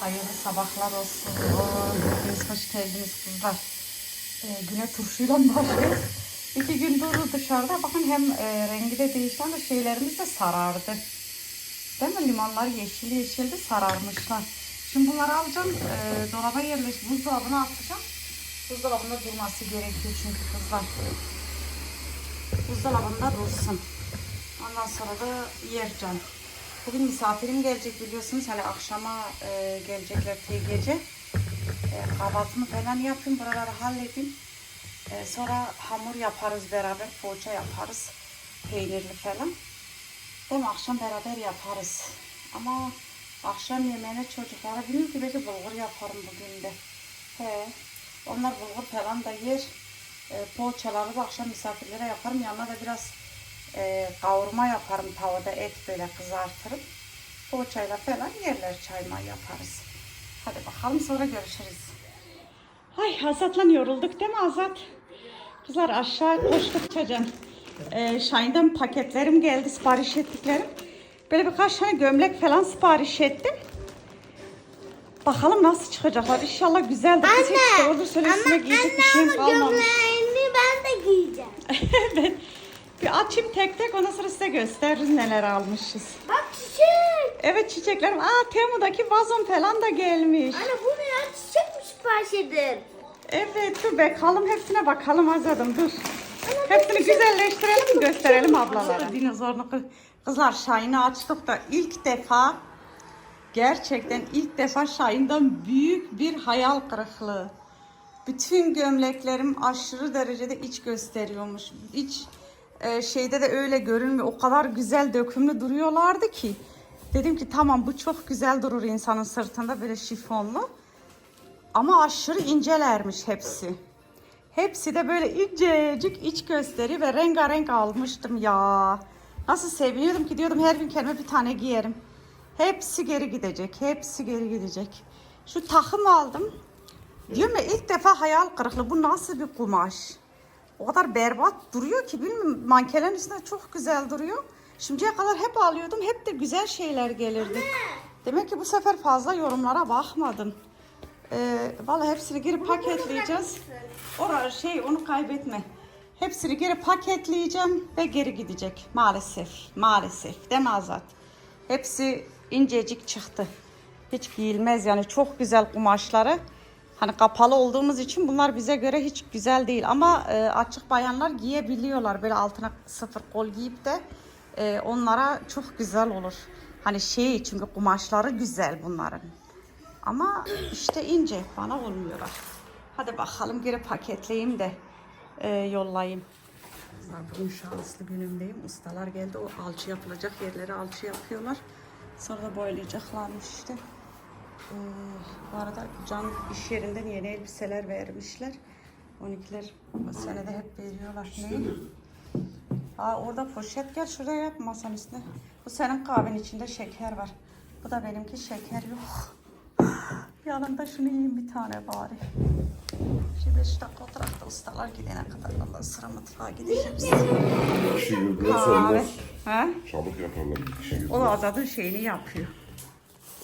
Hayırlı sabahlar olsun. Hepiniz hoş geldiniz kızlar. Ee, güne turşuyla başlıyoruz. İki gün durdu dışarıda. Bakın hem e, rengi de değişti ama şeylerimiz de sarardı. Değil mi? Limonlar yeşil yeşildi sararmışlar. Şimdi bunları alacağım. E, dolaba yerleş, buzdolabına atacağım. Buzdolabında durması gerekiyor çünkü kızlar. Buzdolabında dursun. Ondan sonra da yer can. Bugün misafirim gelecek biliyorsunuz. Hani akşama e, gelecekler te gece. E, kahvaltımı falan yapayım. Buraları halledeyim. E, sonra hamur yaparız beraber. Poğaça yaparız. Peynirli falan. Değil mi? Akşam beraber yaparız. Ama akşam yemeğine çocuklara bilmiyorum ki belki bulgur yaparım bugün de. He. Onlar bulgur falan da yer. E, poğaçaları da akşam misafirlere yaparım. Yanına da biraz e, kavurma yaparım tavada et böyle kızartırım. Poğaçayla falan yerler çayma yaparız. Hadi bakalım sonra görüşürüz. Ay Azat'la yorulduk değil mi Azat? Kızlar aşağı koştuk çocuğum. Ee, Şahin'den paketlerim geldi sipariş ettiklerim. Böyle birkaç tane gömlek falan sipariş ettim. Bakalım nasıl çıkacaklar. İnşallah güzeldir. Kız hiç doğru söyle üstüne giyecek bir şeyim kalmamış. gömleğini ben de giyeceğim. evet. Bir açayım tek tek ondan sonra size gösteririz neler almışız. Bak çiçek. Evet çiçeklerim. Aa Temu'daki vazon falan da gelmiş. Anne bu ne ya çiçek mi sipariş edin? Evet dur bakalım hepsine bakalım Azad'ım dur. Hepsini güzelleştirelim gösterelim ablalara. Dinozorlu kız- kızlar Şahin'i açtık da ilk defa gerçekten ilk defa Şahin'den büyük bir hayal kırıklığı. Bütün gömleklerim aşırı derecede iç gösteriyormuş. İç e, şeyde de öyle görünmüyor. O kadar güzel dökümlü duruyorlardı ki. Dedim ki tamam bu çok güzel durur insanın sırtında böyle şifonlu. Ama aşırı incelermiş hepsi. Hepsi de böyle incecik iç gösteri ve rengarenk almıştım ya. Nasıl seviniyordum ki diyordum her gün kendime bir tane giyerim. Hepsi geri gidecek. Hepsi geri gidecek. Şu takım aldım. Diyorum ya ilk defa hayal kırıklığı. Bu nasıl bir kumaş? O kadar berbat duruyor ki bilmiyorum mankenlerin üstünde çok güzel duruyor. Şimdiye kadar hep alıyordum. Hep de güzel şeyler gelirdi. Demek ki bu sefer fazla yorumlara bakmadım. Ee, vallahi hepsini geri paketleyeceğiz. Orada şey onu kaybetme. Hepsini geri paketleyeceğim ve geri gidecek maalesef. Maalesef değil mi Azat? Hepsi incecik çıktı. Hiç giyilmez yani çok güzel kumaşları. Hani kapalı olduğumuz için bunlar bize göre hiç güzel değil ama e, açık bayanlar giyebiliyorlar. Böyle altına sıfır kol giyip de e, onlara çok güzel olur. Hani şey çünkü kumaşları güzel bunların. Ama işte ince bana olmuyorlar. Hadi bakalım geri paketleyeyim de e, yollayayım. Bugün şanslı günümdeyim. Ustalar geldi. O alçı yapılacak yerleri alçı yapıyorlar. Sonra da boyayacaklarmış işte. Ee, bu arada Can iş yerinden yeni elbiseler vermişler. 12'ler bu senede hep veriyorlar. Ne? Aa, orada poşet gel şuraya yap masanın üstüne. Bu senin kahvenin içinde şeker var. Bu da benimki şeker yok. Yanında şunu yiyeyim bir tane bari. Şimdi 5 dakika oturak da ustalar gidene kadar valla sıra mutfağa gideceğiz. girdiler Kahve. sonra Ha? çabuk yaparlar bir kişi O Azad'ın şeyini yapıyor.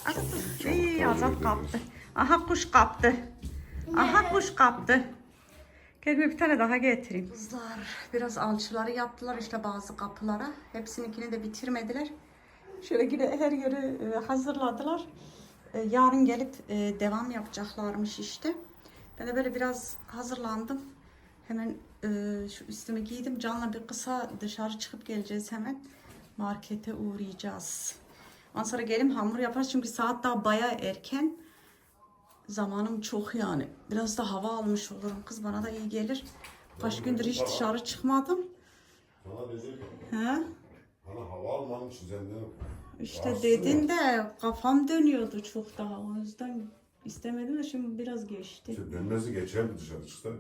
Çabuk iyi Azat kaptı. Aha kuş kaptı. Aha kuş kaptı. Gel bir tane daha getireyim. Kızlar biraz alçıları yaptılar işte bazı kapılara. Hepsininkini de bitirmediler. Şöyle yine her yeri e, hazırladılar. E, Yarın gelip e, devam yapacaklarmış işte. Ben de böyle biraz hazırlandım. Hemen şu üstümü giydim. Can'la bir kısa dışarı çıkıp geleceğiz hemen. Markete uğrayacağız. Ondan sonra gelim hamur yaparız çünkü saat daha baya erken. Zamanım çok yani. Biraz da hava almış olurum. Kız bana da iyi gelir. Kaç gündür hiç dışarı çıkmadım. Sana diyecek He? Bana hava almanın için senden İşte dedin de kafam dönüyordu çok daha. O yüzden istemedim de şimdi biraz geçti. işte dönmesi geçer mi dışarı çıksaydı?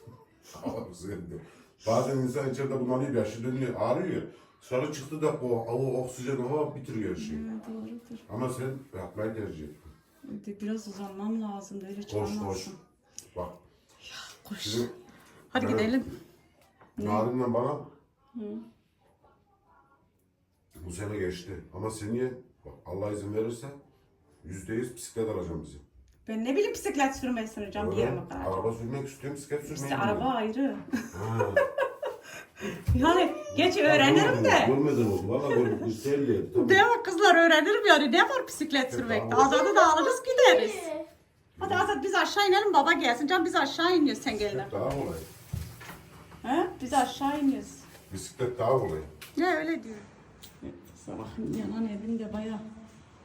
Hava güzeldi. Bazen insan içeride bunalıyor, yaşı dönüyor, ağrıyor. Dışarı çıktı da o hava, oksijen hava bitiriyor şeyi. Ha, doğrudur. Ama sen yapmayı tercih ettin. De Biraz uzanmam lazım. Öyle Koş çıkamazsın. koş. Bak Koş. Bizim- Hadi Evet. gidelim. Narin'le bana bu sene geçti. Ama seneye bak Allah izin verirse Yüzde yüz bisiklet alacağım bize. Ben ne bileyim bisiklet sürmeyi süreceğim diye mi karar? Araba sürmek istiyorum, bisiklet sürmeyi İşte bilmiyorum. araba ayrı. Ha. Yani geç öğrenirim de. Görmeden oldu. Valla görmedim. Güzeldi. Tamam. Değil mi kızlar öğrenirim yani ne var bisiklet sürmekte. Azad'ı da alırız gideriz. Hadi Azat biz aşağı inelim baba gelsin. Can biz aşağı iniyoruz sen gelin. Bisiklet daha kolay. He? Biz aşağı iniyoruz. Bisiklet daha kolay. Ne öyle diyor. Sabahın yanan evinde baya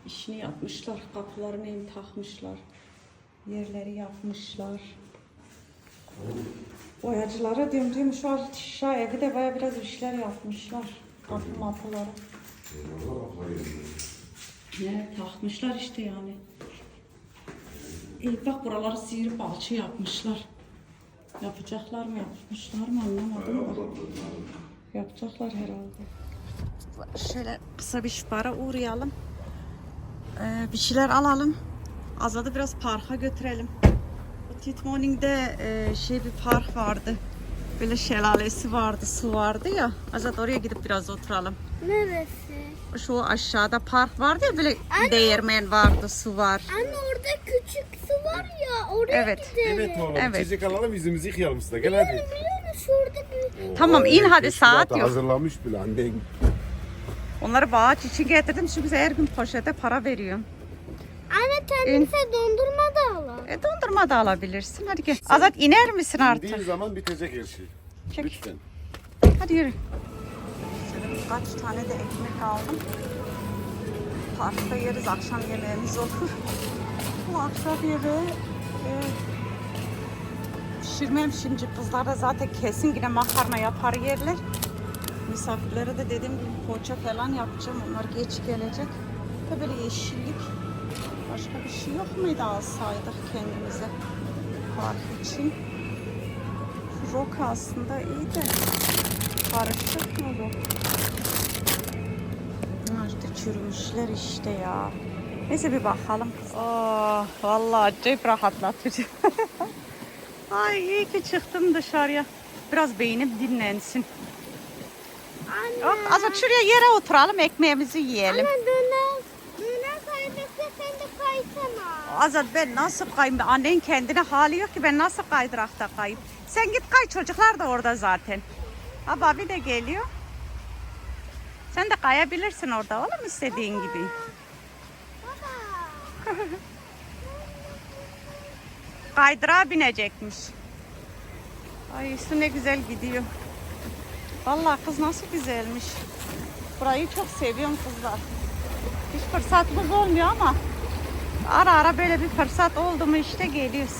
işini yapmışlar. Kapılarını takmışlar. Yerleri yapmışlar. Boyacılara diyorum diyorum şu aşağı evi de baya biraz işler yapmışlar. Kapı mapıları. Ne takmışlar işte yani. İyi bak buraları sıyırıp alçı yapmışlar. Yapacaklar mı yapmışlar mı anlamadım da. Yapacaklar herhalde. Şöyle kısa bir bara uğrayalım. Ee, bir şeyler alalım. Azad'ı biraz parka götürelim. Bu Tit Morning'de e, şey bir park vardı. Böyle şelalesi vardı, su vardı ya. Azad oraya gidip biraz oturalım. Neresi? Şu aşağıda park vardı ya böyle değirmen vardı, su var. Anne orada küçük su var ya oraya Evet. gidelim. Evet oğlum. Evet. Çiçek alalım yüzümüzü yıkayalım usta. Gel hadi. Biliyor musun şurada bir... Tamam in hadi saat yok. Hazırlamış bile annen. Onları bağaç için getirdim. Şimdi bize her gün poşete para veriyorum. Anne kendimize dondurma da alalım. E dondurma da alabilirsin. Hadi gel. Azat iner misin artık? zaman bitecek her şey. Çek. Lütfen. Hadi yürü. Şöyle birkaç tane de ekmek aldım. Parkta yeriz. Akşam yemeğimiz olur. Bu akşam yemeği e, pişirmem şimdi. Kızlar da zaten kesin yine makarna yapar yerler. Misafirlere de gibi poğaça falan yapacağım. Onlar geç gelecek. Böyle yeşillik. Şey yok muydu alsaydık kendimize park için? Roka aslında iyi de karışık mı bu? İşte çürümüşler işte ya. Neyse bir bakalım. Oh, vallahi acayip rahatlatıcı. Ay iyi ki çıktım dışarıya. Biraz beynim dinlensin. Anne. Hop, azıcık şuraya yere oturalım ekmeğimizi yiyelim. Anne Azat ben nasıl kayayım? Annen kendine hali yok ki ben nasıl kaydırakta kayayım? Sen git kay çocuklar da orada zaten. Ha babi de geliyor. Sen de kayabilirsin orada oğlum istediğin gibi. Baba. Kaydırağa binecekmiş. Ay su ne güzel gidiyor. Vallahi kız nasıl güzelmiş. Burayı çok seviyorum kızlar. Hiç fırsatımız olmuyor ama ara ara böyle bir fırsat oldu mu işte geliyoruz.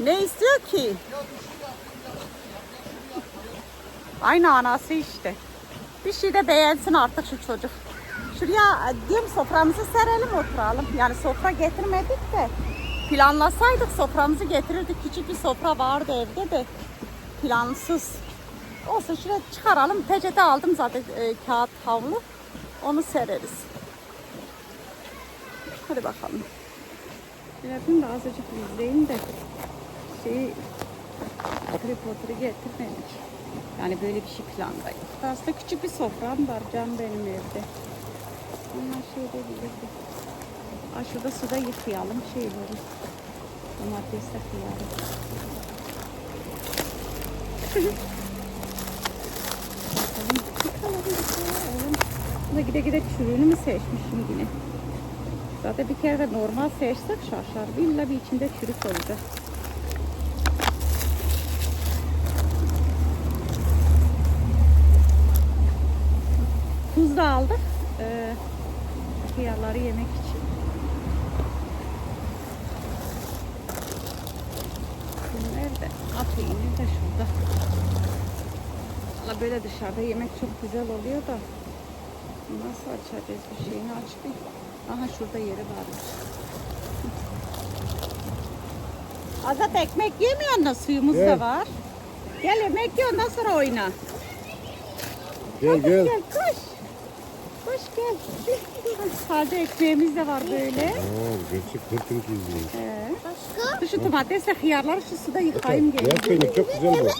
Ne istiyor ki? Aynı anası işte. Bir şey de beğensin artık şu çocuk. Şuraya diyorum soframızı serelim oturalım. Yani sofra getirmedik de planlasaydık soframızı getirirdik. Küçük bir sofra vardı evde de plansız. Olsun şuraya çıkaralım. Peçete aldım zaten e, kağıt havlu. Onu sereriz. Hadi bakalım. Yapayım da azıcık izleyin de şeyi tripodu getirmedik. Yani böyle bir şey plandayım. Aslında küçük bir sofram var can benim evde. Onlar şey edebilirdi. Aa, şurada suda yıkayalım şeyleri. Domatesle kıyarım. Bakalım, yıkalım. Buna gide gide çürüğünü mü seçmişim yine? Zaten bir kere de normal seçsek şaşar. İlla bir içinde çürük olacak. Tuz da aldık. Ee, hıyarları yemek için. Bu Nerede? At peynir de şurada. Valla böyle dışarıda yemek çok güzel oluyor da. Nasıl açacağız bir şeyini açmayayım. Aha şurada yeri varmış. Azat ekmek yemiyor da suyumuz da Gel. var. Gel yemek ye ondan sonra oyna. Gel gel. Gel koş. Koş gel. Sade ekmeğimiz de var böyle. Aa, gerçek kırkın izliyoruz. Ee, Başka? şu domatesle hıyarları şu suda yıkayayım Beyaz gelin. peynir çok güzel bu. Yemek.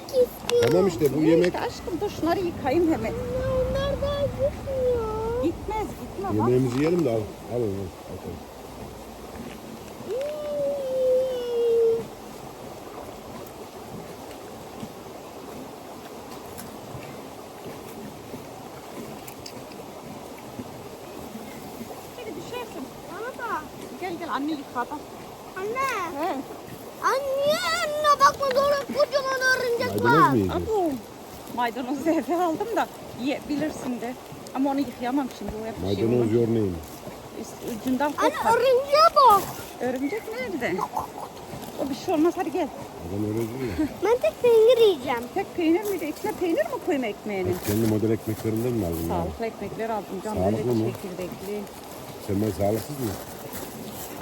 Tamam işte bu yemek. İşte aşkım dur şunları yıkayayım hemen. Ya onlar daha gitmiyor. Gitmez gitme bak. Yemeğimizi yiyelim de al. Al onu. Al. Hmm. Hadi düşersin. Bana da. Gel gel anne yıkadı. Anne. He. Anne anne bakma doğru kocaman örümcek var. Maydanoz mu yiyeceğiz? Abo. Maydanozu eve aldım da yiyebilirsin de. Ama onu yıkayamam şimdi. O hep şey Maydanoz your name. Üst- Ucundan Anne kopar. örümceğe bak. Örümcek nerede? O bir şey olmaz hadi gel. Adam öyle diyor. Ben tek peynir yiyeceğim. Tek peynir mi de içine peynir mi koyayım ekmeğini? Kendi model ekmeklerinden mi aldın? ya? Sağlıklı ekmekler aldım canım. Sağlıklı mı? çekirdekli. Sen ben sağlıksız mı?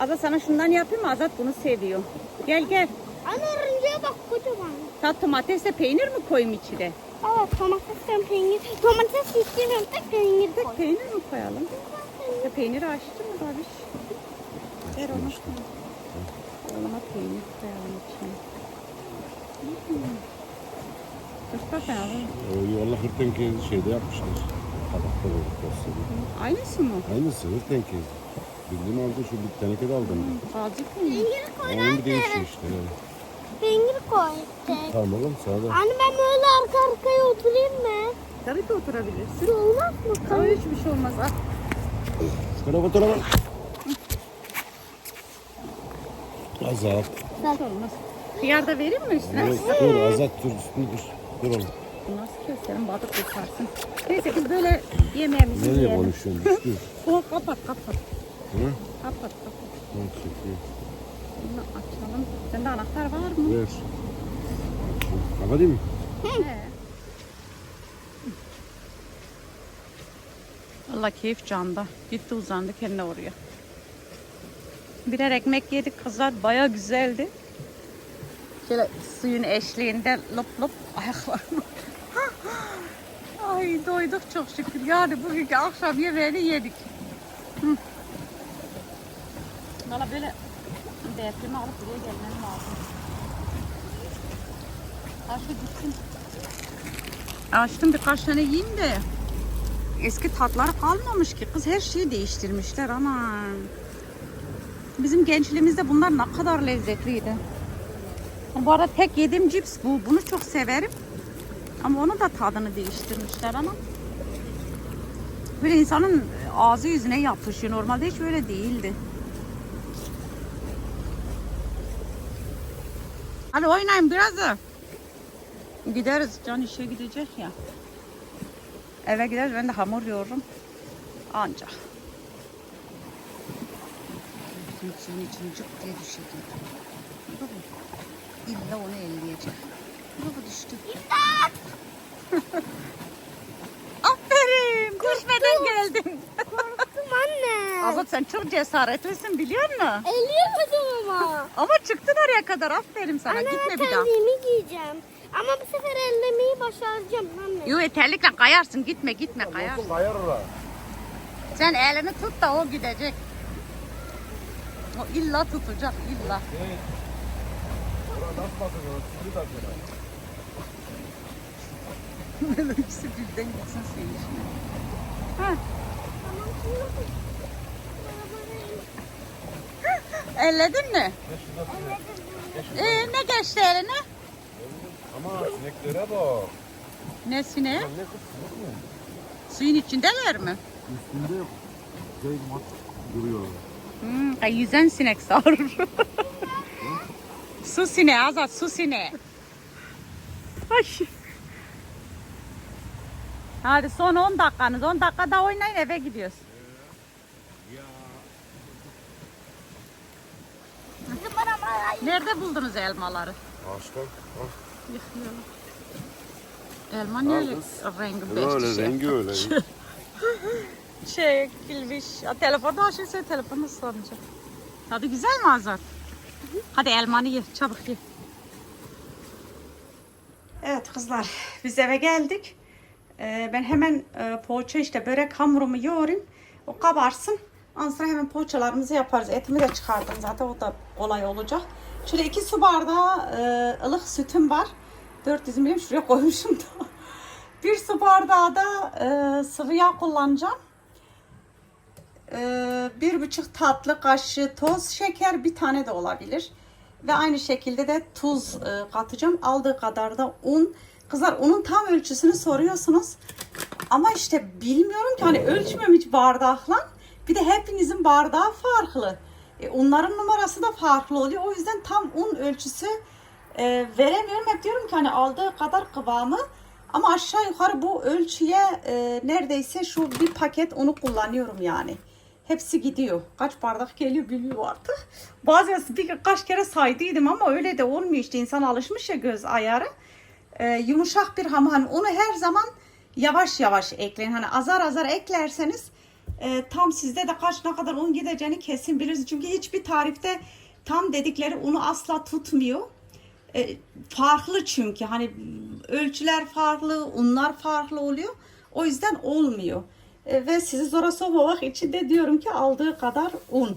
Azat sana şundan yapayım mı? Azat bunu seviyor. Gel gel. Anne örümceğe bak kocaman. Ta domatesle peynir mi koyayım içine? Evet domatesten peynir. Domates istemiyorum tek peynir koy. Tek peynir mi koyalım? Ya peyniri açtın mı babiş? Ver onu. Oğluma peynir koyalım içine. Çok da fena değil. O yolla hırtenkezi şeyde yapmışlar. Tabakta böyle porsiyonu. Aynısı mı? Aynısı hırtenkezi. Bildiğim aldı şu bir tenekede aldım. Azıcık mı? Peynir koy Onun bir değişiyor işte. yani. Peynir koy. tek. Tamam oğlum sağ ol. Anne ben böyle arka arkaya oturayım mı? Tabii ki oturabilirsin. Olmaz mı? Ama hiçbir şey olmaz. Al. Şuna fotoğraf al. Azat. Hiç olmaz. Hıyar da vereyim mi üstüne? Evet, dur Azat dur üstüne dur. Dur oğlum. Nasıl keselim balık koparsın. Neyse biz böyle yemeğimizi Nereye yiyelim. konuşuyorsun? Dur. Oh, kapat kapat. Hı? Kapat kapat. Tamam, çekiyor. Bunu açalım. Sende anahtar var mı? Ver. Kapatayım mı? He. Allah keyif canda. Gitti uzandı kendine oraya. Birer ekmek yedik kızlar. Baya güzeldi. Şöyle suyun eşliğinde lop lop ayaklarım. Ay doyduk çok şükür. Yani bugünkü akşam yemeğini yedik. Hı. Valla böyle depremi alıp buraya gelmem lazım. Açtı gitsin. Açtım birkaç tane yiyeyim de. Eski tatları kalmamış ki. Kız her şeyi değiştirmişler ama. Bizim gençliğimizde bunlar ne kadar lezzetliydi. Bu arada tek yediğim cips bu. Bunu çok severim. Ama onun da tadını değiştirmişler ama. Böyle insanın ağzı yüzüne yapışıyor. Normalde hiç öyle değildi. Hadi oynayın biraz da. Gideriz. Can işe gidecek ya. Eve gideriz. Ben de hamur yoğururum. Ancak. Bizim suyun için cık diye düşecek. İlla onu elleyecek. Baba düştü. Aferin. Düşmeden geldin. Korktum anne. Azat sen çok cesaretlisin biliyor musun? Elleyemedim ama. Ama çıktın oraya kadar. Aferin sana. anne Gitme bir daha. terliğimi giyeceğim. Ama bu sefer ellemeyi başaracağım anne. Yo terlikle kayarsın. Gitme gitme kayarsın. Kayarlar. Sen elini tut da o gidecek. O illa tutacak illa. Nasıl bakıyor? Sizi takıyorlar. Böyle ikisi birden gitsin senin işine. Ha, Tamam şimdi elledin mi? Ee, ne geçti eline? Ama sineklere bak. Ne sinek mi? Suyun içindeler mi? Üstünde şey mat duruyor. Hmm, ay, yüzen sinek sağırır. su sineği Azat su sineği. Ay. Hadi son 10 dakikanız. 10 dakika daha oynayın eve gidiyoruz. Nerede buldunuz elmaları? Ağaçtan. Yıkıyorlar. Elma ne öyle rengi beş Öyle şey. rengi öyle. Çekilmiş. Ya, telefonda açıysa telefonu ıslanacak. Tadı güzel mi Azat? Hadi elmanı ye. Çabuk ye. Evet kızlar. Biz eve geldik. Ee, ben hemen e, poğaça işte börek hamurumu yoğurayım. O kabarsın. Ondan sonra hemen poğaçalarımızı yaparız. Etimi de çıkardım zaten o da kolay olacak. Şöyle iki su bardağı e, ılık sütüm var. 400 milim şuraya koymuşum da. Bir su bardağı da e, sıvı yağ kullanacağım. Ee, bir buçuk tatlı kaşığı toz şeker bir tane de olabilir. Ve aynı şekilde de tuz e, katacağım. Aldığı kadar da un. Kızlar unun tam ölçüsünü soruyorsunuz. Ama işte bilmiyorum ki hani ölçmem hiç bardakla. Bir de hepinizin bardağı farklı. E, unların numarası da farklı oluyor. O yüzden tam un ölçüsü e, veremiyorum. Hep diyorum ki hani aldığı kadar kıvamı. Ama aşağı yukarı bu ölçüye e, neredeyse şu bir paket unu kullanıyorum yani. Hepsi gidiyor. Kaç bardak geliyor bilmiyorum artık. Bazen bir kaç kere saydıydım ama öyle de olmuyor işte. İnsan alışmış ya göz ayarı. E, yumuşak bir hamur. Hani unu her zaman yavaş yavaş ekleyin. Hani azar azar eklerseniz e, tam sizde de kaç ne kadar un gideceğini kesin bilirsiniz. Çünkü hiçbir tarifte tam dedikleri unu asla tutmuyor. E, farklı çünkü hani ölçüler farklı, unlar farklı oluyor. O yüzden olmuyor. E, ve sizi zora sokmamak için de diyorum ki aldığı kadar un.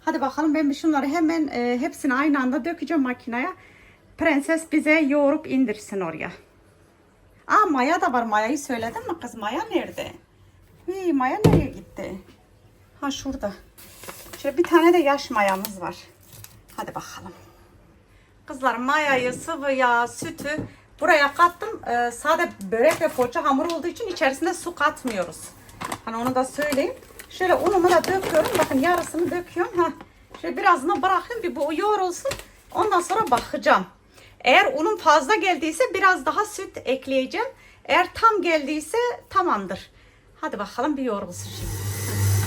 Hadi bakalım ben bir şunları hemen e, hepsini aynı anda dökeceğim makineye. Prenses bize yoğurup indirsin oraya. Aa Maya da var. Maya'yı söyledin mi kız? Maya nerede? Hey, Maya nereye gitti? Ha şurada. Şöyle bir tane de yaş mayamız var. Hadi bakalım. Kızlar mayayı, sıvı yağ, sütü buraya kattım. Ee, sade börek ve poğaça hamuru olduğu için içerisinde su katmıyoruz. Hani onu da söyleyeyim. Şöyle unumu da döküyorum. Bakın yarısını döküyorum. Ha. Şöyle birazını bırakayım bir bu yoğrulsun. Ondan sonra bakacağım. Eğer unun fazla geldiyse biraz daha süt ekleyeceğim. Eğer tam geldiyse tamamdır. Hadi bakalım bir yoğrulsun şimdi.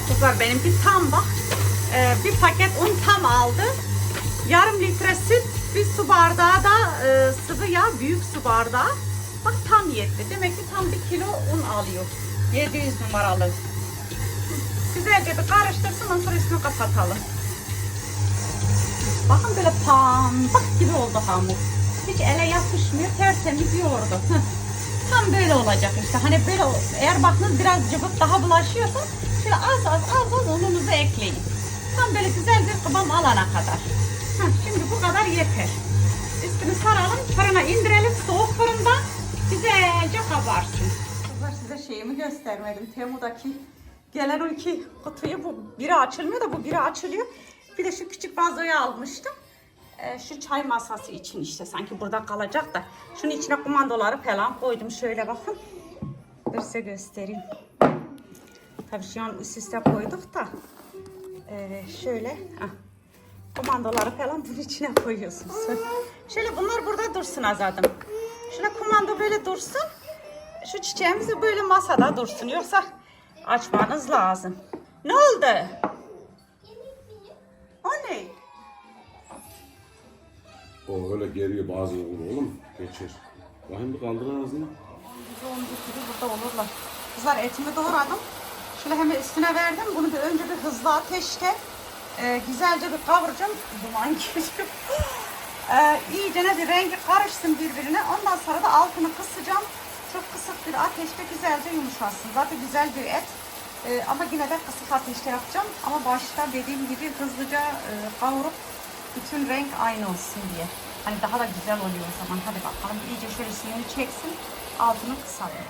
Kızlar benimki tam bak. Ee, bir paket un tam aldı. Yarım litre süt, bir su bardağı da e, sıvı yağ, büyük su bardağı. Bak tam yetti. Demek ki tam bir kilo un alıyor. 700 numaralı. Güzelce bir karıştırsın ondan sonra üstünü kapatalım. Bakın böyle pamuk gibi oldu hamur. Hiç ele yapışmıyor. Tertemiz yoğurdu. Tam böyle olacak işte. Hani böyle eğer bakınız biraz cıvık daha bulaşıyorsa şöyle az az az az ununuzu ekleyin. Tam böyle güzel bir kıvam alana kadar. Heh, şimdi bu kadar yeter. Üstünü saralım, fırına indirelim soğuk fırında güzelce kabarsın. Kızlar size şeyimi göstermedim. Temu'daki gelen o iki kutuyu bu biri açılmıyor da bu biri açılıyor. Bir de şu küçük vazoyu almıştım. Ee, şu çay masası için işte sanki burada kalacak da. Şunun içine kumandoları falan koydum. Şöyle bakın. Dur size göstereyim. Tabii şu an üst üste koyduk da. Ee, şöyle. Heh. Kumandoları falan bunun içine koyuyorsunuz. Şöyle bunlar burada dursun azadım. Şöyle kumanda böyle dursun. Şu çiçeğimiz böyle masada dursun. Yoksa açmanız lazım. Ne oldu? O ne? O öyle geriye bazen olur oğlum. Geçer. Bakayım bir kaldır ağzını. Yoğun bir gibi burada olurlar. Kızlar etimi doğradım. Şöyle hemen üstüne verdim. Bunu bir önce bir hızlı ateşte e, güzelce bir kavuracağım. Duman geliyor. e, iyice bir rengi karışsın birbirine. Ondan sonra da altını kısacağım. Çok kısık bir ateşte güzelce yumuşasın. Zaten güzel bir et. E, ama yine de kısık ateşte yapacağım. Ama başta dediğim gibi hızlıca e, kavurup bütün renk aynı olsun diye. Hani daha da güzel oluyor o zaman. Hadi bakalım iyice şöyle suyunu çeksin. Altını kısalım.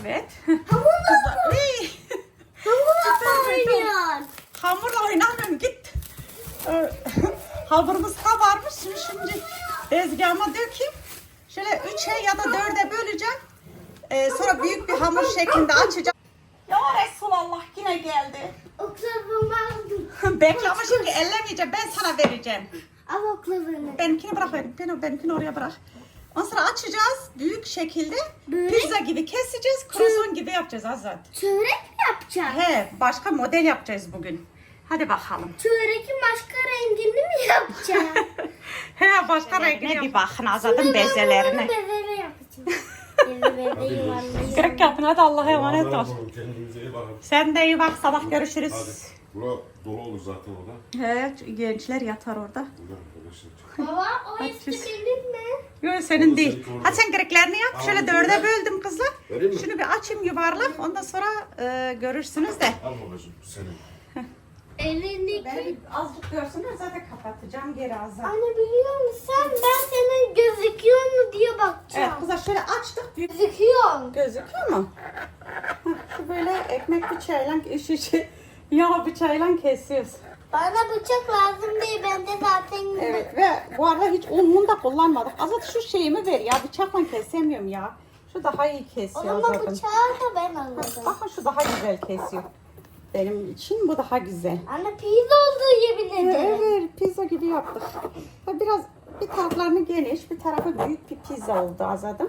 Evet. Kızlar. Ne? Hamurla oynuyor. Hamurla oynamıyorum git. Hamurumuz kabarmış. Şimdi, şimdi tezgahıma dökeyim. Şöyle üçe ya da dörde böleceğim. Ee, sonra büyük bir hamur şeklinde açacağım. Ya Resulallah yine geldi. Oklavamı aldım. Bekle ama şimdi ellemeyeceğim. Ben sana vereceğim. Al oklavını. Benimkini bırak benim. Ben, benimkini oraya bırak. Ondan sonra açacağız büyük şekilde. Böyle? Pizza gibi keseceğiz. Croissant gibi yapacağız Azat. Çörek mi yapacağım? He, başka model yapacağız bugün. Hadi bakalım. Çörekin başka rengini mi yapacağım? He, başka rengine bir bakın Azat'ın bezelerine. Bezeme yapacağım. Beze beze yuvarlayayım. Kırık yapın hadi Allah'a emanet ol. Kendinize iyi bakın. Sen de iyi bak sabah görüşürüz. Hadi. Bura dolu olur zaten orada. He, gençler yatar orada. Baba o siz- benim mi? Yok senin Onu değil. orada. Hadi sen gereklerini yap. Şöyle dörde böldüm kızlar. Şunu bir açayım yuvarlak. Ondan sonra e, görürsünüz de. Al babacığım senin. Elindeki. azıcık görsünler zaten kapatacağım geri azar. Anne biliyor musun sen ben senin gözüküyor mu diye Evet bakacağım. kızlar şöyle açtık. Gözüküyor. Gözüküyor mu? Şu böyle ekmek bıçağıyla, iş işi yağ bıçağıyla kesiyoruz. Bana bıçak lazım değil bende zaten. Evet ve bu arada hiç un mun da kullanmadık. Azat şu şeyimi ver ya bıçakla kesemiyorum ya. Şu daha iyi O kesiyor zaman zaten. bıçağı da ben alırım. Bakın şu daha güzel kesiyor. Benim için bu daha güzel. Anne pizza olduğu yemin ederim. Evet pizza gibi yaptık. Biraz bir taraflarını geniş bir tarafı büyük bir pizza oldu Azat'ım.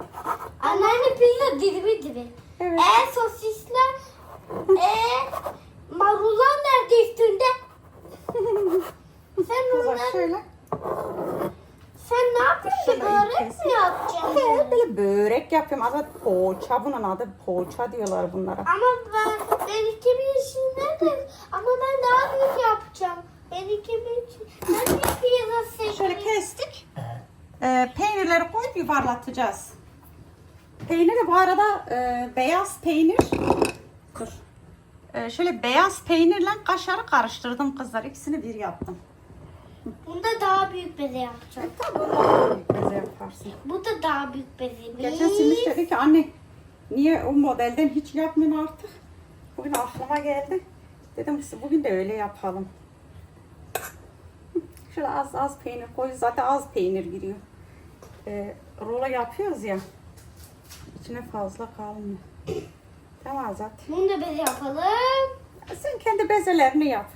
Anneanne pizza dilimi gibi. Evet. E sosisler, e marullar nerede üstünde? sen onları, şöyle. Sen ne yapıyorsun? Börek mi yapacaksın? He, böyle börek yapıyorum. Azat poğaça bunun adı poğaça diyorlar bunlara. Ama ben, ben iki yaşındayım. Ama ben daha büyük yapacağım. Ben iki ben bir pizza seçtim. Şöyle kestik. Ee, peynirleri koyup yuvarlatacağız. Peyniri bu arada e, beyaz peynir. Dur. Ee, şöyle beyaz peynirle kaşarı karıştırdım kızlar. İkisini bir yaptım. Bunda daha büyük beze yapacağım. E, tabii ondan büyük beze yaparsın. Bu da daha büyük beze. Geçen Simiş dedi ki anne niye o modelden hiç yapmıyorsun artık? Bugün aklıma geldi. Dedim bugün de öyle yapalım. Şöyle az az peynir koy. Zaten az peynir giriyor. Ee, rulo yapıyoruz ya. İçine fazla kalmıyor. Tamam Azat. Bunu da beze yapalım. Sen kendi bezelerini yap.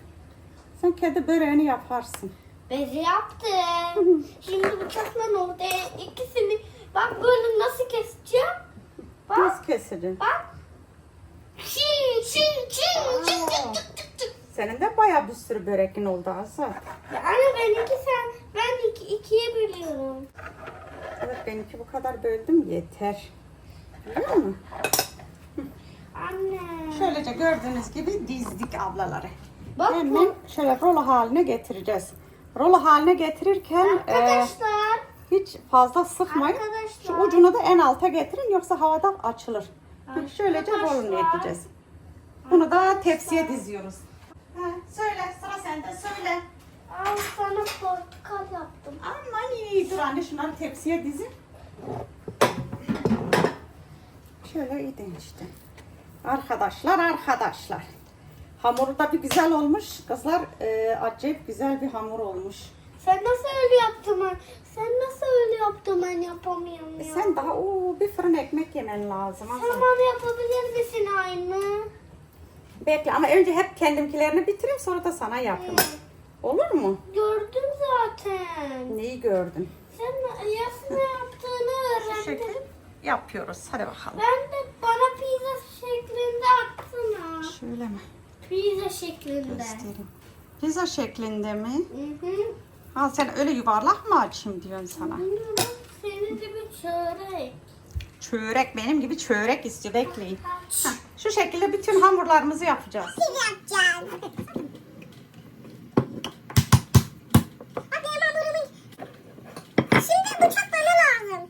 Sen kendi böreğini yaparsın. Beze yaptım. Şimdi bıçakla ortaya ikisini bak böyle nasıl keseceğim? Bak Nasıl keseceksin? bak. Çin çin çin çin çin çık çık çık. Senin de bayağı bir sürü börekin oldu Azat. Ya Anne ben iki sen ben iki, ikiye bölüyorum. Evet benimki bu kadar böldüm yeter. Biliyor musun? Anne. Şöylece gördüğünüz gibi dizdik ablaları. Bak Hemen şöyle rulo haline getireceğiz. Rulo haline getirirken e, Arkadaşlar. hiç fazla sıkmayın. Şu Arkadaşlar. ucunu da en alta getirin yoksa havada açılır. Şöylece Arkadaşlar. rolünü edeceğiz. Bunu da tepsiye diziyoruz. Ha, söyle sıra sende söyle. Al sana portakal yaptım. Aman iyi dur anne şunları tepsiye dizin. Şöyle idin işte. Arkadaşlar arkadaşlar. Hamuru da bir güzel olmuş. Kızlar e, acayip güzel bir hamur olmuş. Sen nasıl öyle yaptın? Sen nasıl öyle yaptın ben yapamıyorum E, ya. sen daha o bir fırın ekmek yemen lazım. Sen Azam. bana yapabilir misin aynı? Bekle ama önce hep kendimkilerini bitireyim sonra da sana yapayım. Olur mu? Gördüm zaten. Neyi gördün? Sen Yasin'e yaptığını Şu şekil öğrendim. yapıyoruz. Hadi bakalım. Ben de bana pizza şeklinde atsana. Şöyle mi? Pizza şeklinde. Göstereyim. Pizza şeklinde mi? Hı hı. Ha sen öyle yuvarlak mı açayım diyorsun sana? Senin gibi çörek. Çörek benim gibi çörek istiyor. Bekleyin. Heh, şu şekilde bütün hamurlarımızı yapacağız. Hadi hemen bunu Şimdi bıçak bana lazım.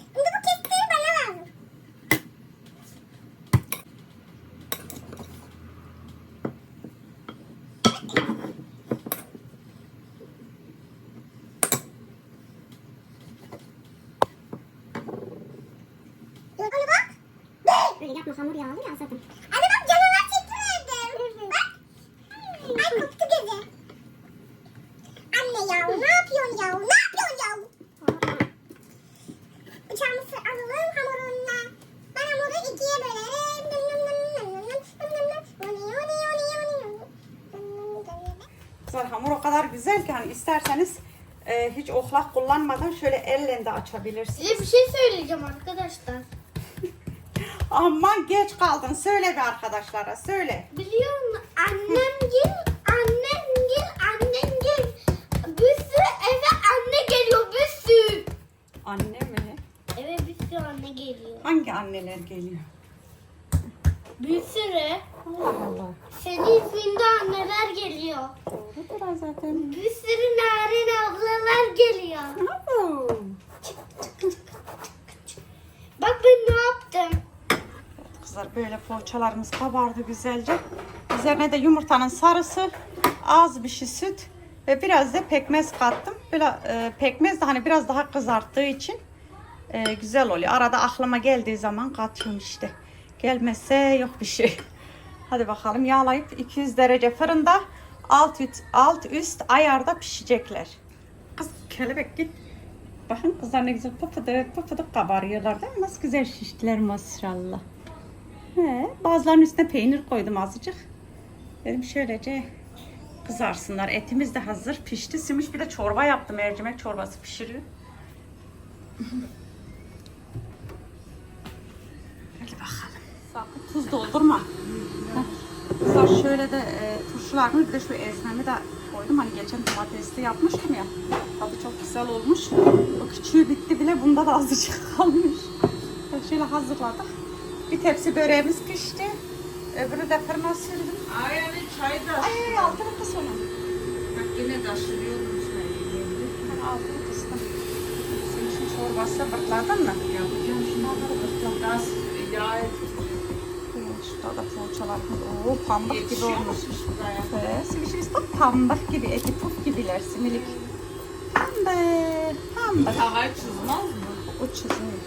Şimdi bu kestiği bana lazım. Anne bak. Böyle yapma hamur yağlı ya zaten. Anne bak canına çekmedim. Bak. Ay koptu gözü. Anne ya ne yapıyorsun ya? Ne yapıyorsun ya? Bıçağımızı alalım hamurunla. Ben hamuru ikiye bölerim. Güzel hamur o kadar güzel ki hani isterseniz e, hiç oklak kullanmadan şöyle elle de açabilirsiniz. Size bir şey söyleyeceğim arkadaşlar. Aman geç kaldın. Söyle be arkadaşlara söyle. Biliyor musun annem gel, annem gel, annem gel. Bir sürü eve anne geliyor bir sürü. Anne mi? Eve bir sürü anne geliyor. Hangi anneler geliyor? Bir sürü. Allah Allah. Senin isminden neler geliyor? Doğrudur zaten. Bir sürü narin ablalar geliyor. Bak ben ne yaptım? Kızlar böyle poğaçalarımız kabardı güzelce. Üzerine de yumurtanın sarısı, az bir şey süt ve biraz da pekmez kattım. Böyle e, pekmez de hani biraz daha kızarttığı için e, güzel oluyor. Arada aklıma geldiği zaman katıyorum işte. Gelmezse yok bir şey. Hadi bakalım yağlayıp 200 derece fırında alt üst, alt üst ayarda pişecekler. Kız kelebek git. Bakın kızlar ne güzel pıfıdık pıfıdık kabarıyorlar değil mi? Nasıl güzel şiştiler maşallah. He, bazılarının üstüne peynir koydum azıcık. Dedim şöylece kızarsınlar. Etimiz de hazır pişti. Simiş bir de çorba yaptım. Mercimek çorbası pişiriyor. Hadi bakalım. Sakın tuz doldurma. Kızlar şöyle de e, turşularımı bir de şu ezmemi de koydum. Hani geçen domatesli yapmıştım ya. Tadı çok güzel olmuş. O küçüğü bitti bile. Bunda da azıcık kalmış. Şöyle hazırladık. Bir tepsi böreğimiz pişti. Öbürü de fırına sürdüm. Ay anne çay da. Ay ay altını kıs onu. Bak yine taşırıyorum çayı. Altını kıstım. Senin için çorbası bırtladın mı? Yapacağım şimdi. Gaz yağ Şurada da poğaçalar. Oo pambık gibi olmuş. Evet, simişimiz de pambık gibi, eti puf gibiler, similik. Pembe, pembe. Havayı çizmez mi? O çizmiyor.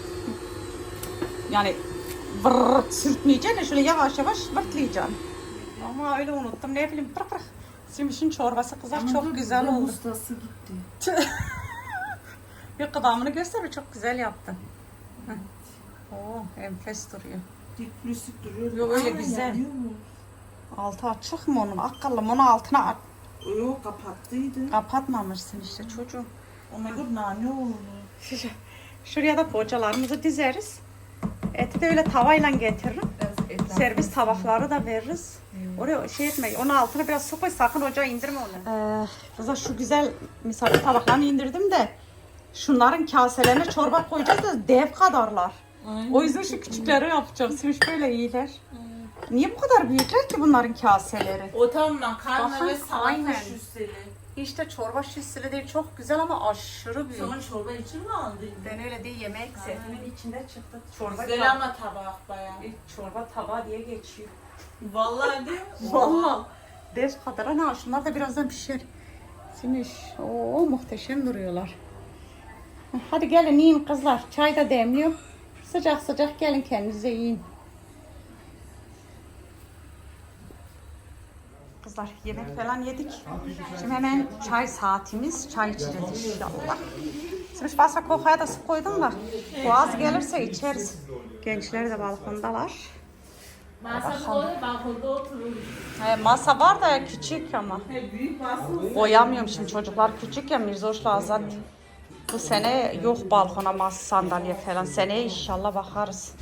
Yani vırt sürtmeyeceksin şöyle yavaş yavaş vırtlayacaksın. Ama öyle unuttum ne bileyim bırak bırak. Simişin çorbası kızar çok güzel oldu. Ustası gitti. Yok kıvamını göster çok güzel yaptın. Heh. Oo enfes duruyor. Diplisik duruyor. Yok, öyle Aa, güzel. Altı açık mı onun? Akıllım onu altına at. Yok kapattıydı. Kapatmamışsın işte çocuğum. Dur nane oldu. Şu- Şuraya da poğaçalarımızı dizeriz. Eti de öyle tavayla getiririm. Servis tabakları da veririz. Oraya şey etme, onun altına biraz su koy sakın ocağa indirme onu. Ee, kızlar şu güzel misafir tabaklarını indirdim de şunların kaselerine çorba koyacağız da dev kadarlar. O yüzden şu küçükleri yapacağım. Simiş böyle iyiler. Niye bu kadar büyükler ki bunların kaseleri? O tam makarna Bakın, ve salata aynen. Şüsseli. İşte çorba şişleri değil çok güzel ama aşırı büyük. Sonra çorba için mi aldın? Ben öyle değil yemek setimin içinde çıktı. Çorba Güzel tab- ama tabak bayağı. çorba tabağı diye geçiyor. Vallahi değil mi? Vallahi. Dev kadar ana şunlar da birazdan pişer. Simiş. Oo muhteşem duruyorlar. Hadi gelin yiyin kızlar. Çay da demliyorum. Sıcak sıcak gelin kendinize yiyin. Kızlar yemek falan yedik. Şimdi hemen çay saatimiz. Çay içeceğiz inşallah. Simiş basa kokaya da su koydum da. Boğaz gelirse içeriz. Gençler de balkondalar. Masa koy balkonda otururuz. He, masa var da küçük ama. He, büyük masa. Koyamıyorum şimdi çocuklar küçük ya Mirzoş'la Azat. Bu sene yok balkona masa sandalye falan. Seneye inşallah bakarız.